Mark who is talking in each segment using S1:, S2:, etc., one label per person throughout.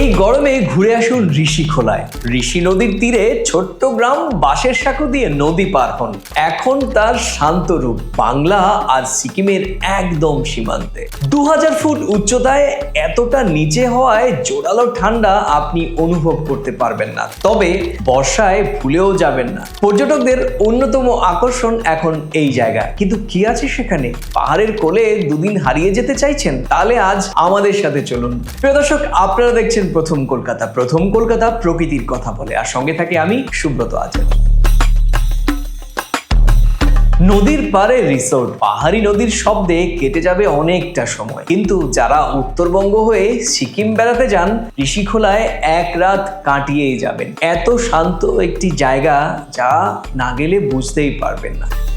S1: এই গরমে ঘুরে আসুন ঋষি খোলায়। ঋষি নদীর তীরে ছোট্ট গ্রাম বাঁশের সাঁকো দিয়ে নদী পার হন। এখন তার শান্ত রূপ বাংলা আর সিকিমের একদম সীমান্তে। দু হাজার ফুট উচ্চতায় এতটা নিচে হওয়ায় জোরালো ঠান্ডা আপনি অনুভব করতে পারবেন না। তবে বর্ষায় ভুলেও যাবেন না। পর্যটকদের অন্যতম আকর্ষণ এখন এই জায়গা। কিন্তু কি আছে সেখানে? পাহাড়ের কোলে দুদিন হারিয়ে যেতে চাইছেন? তাহলে আজ আমাদের সাথে চলুন। প্রিয় দর্শক, আপনারা দেখছেন প্রথম কলকাতা প্রথম কলকাতা প্রকৃতির কথা বলে। আর সঙ্গে থাকে আমি সুব্রত আচার্য। নদীর পারে রিসোর্ট পাহাড়ি নদীর শব্দে কেটে যাবে অনেকটা সময়। কিন্তু যারা উত্তরবঙ্গ হয়ে সিকিম বেড়াতে যান, ঋষিখোলায় এক রাত কাটিয়েই যাবেন। এত শান্ত একটি জায়গা যা না গেলে বুঝতেই পারবেন না।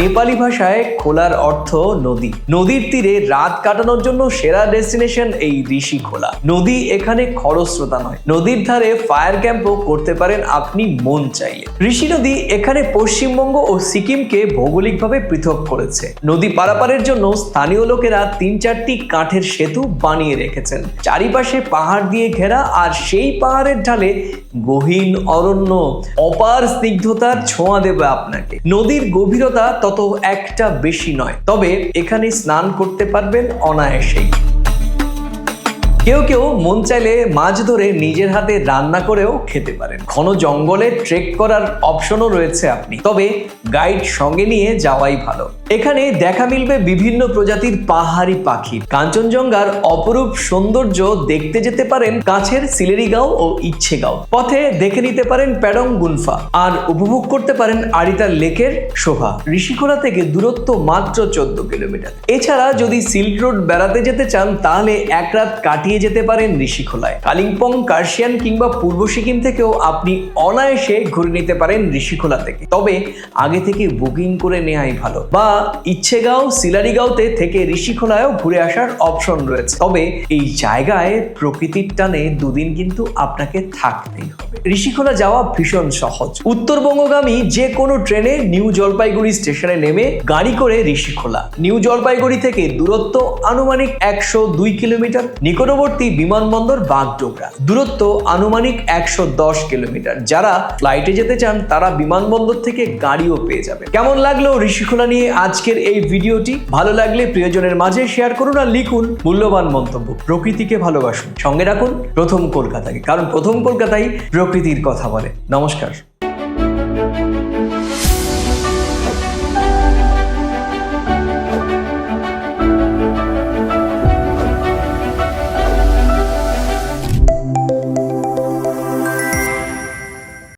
S1: নেপালি ভাষায় খোলার অর্থ নদী। নদীর তীরে রাত কাটানোর জন্য সেরা ডেস্টিনেশন এই ঋষি খোলা। নদী এখানে খরস্রোতা নয়। নদীর ধারে ফায়ার ক্যাম্পও করতে পারেন আপনি মন চাইলে। ঋষি নদী এখানে পশ্চিমবঙ্গ ও সিকিমকে ভৌগোলিকভাবে পৃথক করেছে। নদী পারাপারের জন্য স্থানীয় লোকেরা তিন চারটি কাঠের সেতু বানিয়ে রেখেছেন। চারিপাশে পাহাড় দিয়ে ঘেরা আর সেই পাহাড়ের ঢালে গহীন অরণ্য, অপার স্নিগ্ধতার ছোঁয়া দেবে আপনাকে। নদীর গভীরতা তত একটা বেশি নয়, তবে এখানে স্নান করতে পারবেন অনায়াসেই। কেউ কেউ মন চাইলে মাছ ধরে নিজের হাতে রান্না করেও খেতে পারেন। ঘন জঙ্গলে ট্রেক করার অপশনও রয়েছে আপনি। তবে গাইড সঙ্গে নিয়ে যাওয়াই ভালো। এখানে দেখা মিলবে বিভিন্ন প্রজাতির পাহাড়ি পাখি। কাঞ্চনজঙ্ঘার অপরূপ সৌন্দর্য দেখতে যেতে পারেন কাছের সিলেরিগাঁও ও ইচ্ছেগাঁও। পথে দেখে নিতে পারেন প্যাডং গুনফা। আর উপভোগ করতে পারেন আরিতার লেকের শোভা। ঋষিখোলা থেকে দূরত্ব মাত্র চোদ্দ কিলোমিটার। এছাড়া যদি সিল্ক রোড বেড়াতে যেতে চান, তাহলে এক রাত কাটিয়ে যেতে পারেন ঋষিখোলায় কালিম্পং, কার্শিয়ান কিংবা পূর্ব সিকিম থেকেও আপনি অনায়াসে ঘুরে নিতে পারেন ঋষিখোলা থেকে। তবে আগে থেকে বুকিং করে নেওয়াই ভালো। বা ইচ্ছেগাঁও, সিলারিগাঁওতে থেকে ঋষিখোলায়ও ঘুরে আসার অপশন রয়েছে। তবে এই জায়গায় প্রকৃতির টানে দুদিন কিন্তু আপনাকে থাকতেই হবে। ঋষিখোলা যাওয়া ভীষণ সহজ। উত্তরবঙ্গগামী যে কোনো ট্রেনে নিউ জলপাইগুড়ি স্টেশনে নেমে গাড়ি করে ঋষিখোলা নিউ জলপাইগুড়ি থেকে দূরত্ব আনুমানিক একশো দুই কিলোমিটার। নিকটবর্তী বিমানবন্দর বাগডোগরা। দূরত্ব আনুমানিক একশো দশ কিলোমিটার। যারা ফ্লাইটে যেতে চান, তারা বিমানবন্দর থেকে গাড়িও পেয়ে যাবে কেমন লাগল ঋষিখোলা নিয়ে আজকের এই ভিডিওটি? ভালো লাগলে প্রিয়জনের মাঝে শেয়ার করুন আর লিখুন মূল্যবান মন্তব্য। প্রকৃতিকে ভালোবাসুন। সঙ্গে রাখুন প্রথম কলকাতাকে। কারণ প্রথম কলকাতাই প্রকৃতির কথা বলে। নমস্কার।